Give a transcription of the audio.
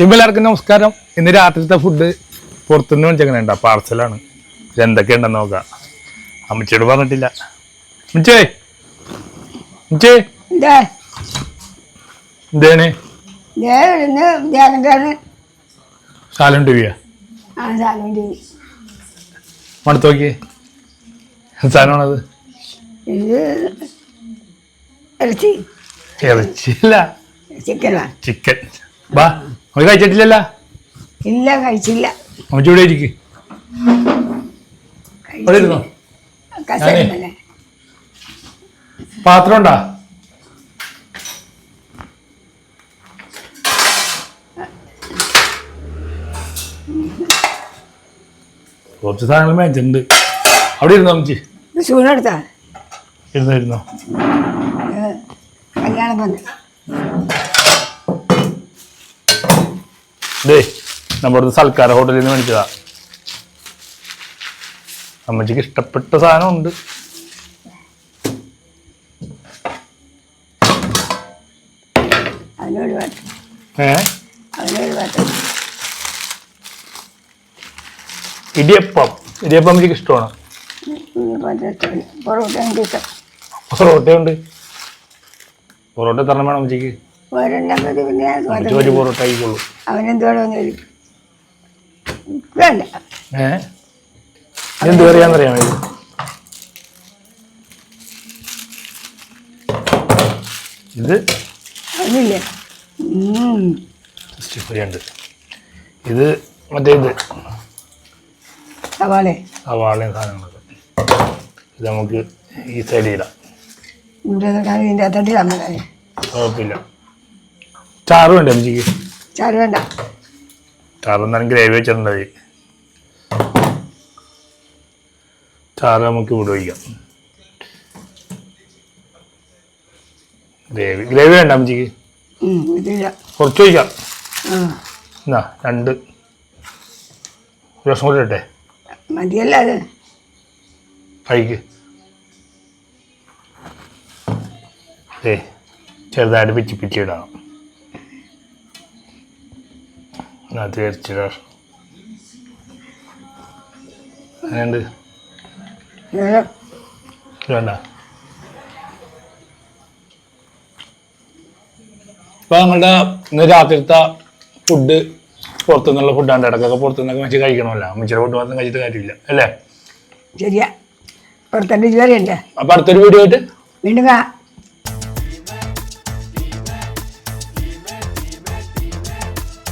എല്ലാവർക്കും നമസ്കാരം. ഇന്ന് രാത്രിത്തെ ഫുഡ് പുറത്തുനിന്ന് മേടിച്ചെങ്ങനെ പാർസലാണ് ഇത് എന്തൊക്കെയുണ്ടെന്ന് നോക്കാം. അമ്മച്ചിയോട് പറഞ്ഞിട്ടില്ല. അമ്മച്ചേ. അമ്മച്ചേ. എന്താണ്? സാലം ടി വിയാ? മണത്ത് നോക്കിയേ. സാധനമാണത്? ഇറച്ചി. ഇറച്ചിയല്ല. ചിക്കനാ. ചിക്കൻ. വാ നമുക്ക് കഴിച്ചിട്ടില്ലല്ല? ഇല്ല കഴിച്ചില്ല. അമ്മച്ചി ഇവിടെ ഇരിക്ക്. ഇവിടെ ഇരുന്നോ? കസേരമല്ലേ പാത്രം ഉണ്ടാ? കുറച്ച് സാധനങ്ങൾ മേടിച്ചിട്ടുണ്ട്. അവിടെ ഇരുന്നോ അമ്മച്ചി? ചൂടെടുത്താ? ഇരുന്നോ ഇരുന്നോ. കല്യാണം ഡേ നമ്മുടെ സൽക്കാര ഹോട്ടലിൽ നിന്ന് മേടിച്ചതാ. അമ്മച്ചിക്ക് ഇഷ്ടപ്പെട്ട സാധനം ഉണ്ട് ഇടിയപ്പം. ഇടിയപ്പം അമ്മച്ചിക്ക് ഇഷ്ടമാണ്? പൊറോട്ടയുണ്ട് പൊറോട്ട തരണം വേണം അമ്മച്ചിക്ക്. പൊറോട്ട ആയിക്കോളൂ. അവനെന്തോടൊന്നും വരും വേണ്ട. ഏ? എന്ത് പറയാന്നറിയാമോ ഇത്? ഇത് അതില്ലേ ഉം. സിക്സ്റ്റി ഫൈവ് ഉണ്ട്. ഇത് മറ്റേ ഇത്. സവാളെ. സവാളയും സാധനങ്ങളൊക്കെ. ഇത് നമുക്ക് ഈ സൈഡിൽ ഇടാം. ഇവിടെ ഇതിന്റെ അകത്തോട്ട് അമ്മ കുഴപ്പമില്ല. ചാറ് വേണ്ടേ അമ്മച്ചിക്ക് ചാറ് വേണ്ട. ചാറ് ഗ്രേവി വെച്ചിട്ടുണ്ട്. ചാറ് നമുക്ക് ഇവിടെ വയ്ക്കാം. ഗ്രേവി ഗ്രേവി വേണ്ട അമ്മച്ചിക്ക്? കുറച്ച് വയ്ക്കാം എന്നാ രണ്ട്. ഒരു വർഷം കൂടി ഇട്ടെ മതിയല്ല അത്? കഴിക്ക്. ഏ ചെറുതായിട്ട് പിച്ചി പിച്ചി ഇടണം. അത് ഇറച്ചിട അങ്ങനെയുണ്ട് വേണ്ട. ഇപ്പൊ നമ്മളുടെ ഇന്ന് രാത്രിത്തെ ഫുഡ് പുറത്തുനിന്നുള്ള ഫുഡാണ് ഇടക്കൊക്കെ പുറത്തുനിന്നൊക്കെ വെച്ച് കഴിക്കണമല്ലോ. അമ്മച്ചിയുടെ ഫുഡ് മാത്രം കഴിച്ചിട്ട് കാര്യമില്ല. അല്ലേ? ശരിയാ. ഉണ്ട് അപ്പൊ അടുത്തൊരു വീഡിയോ ആയിട്ട് വീണ്ടും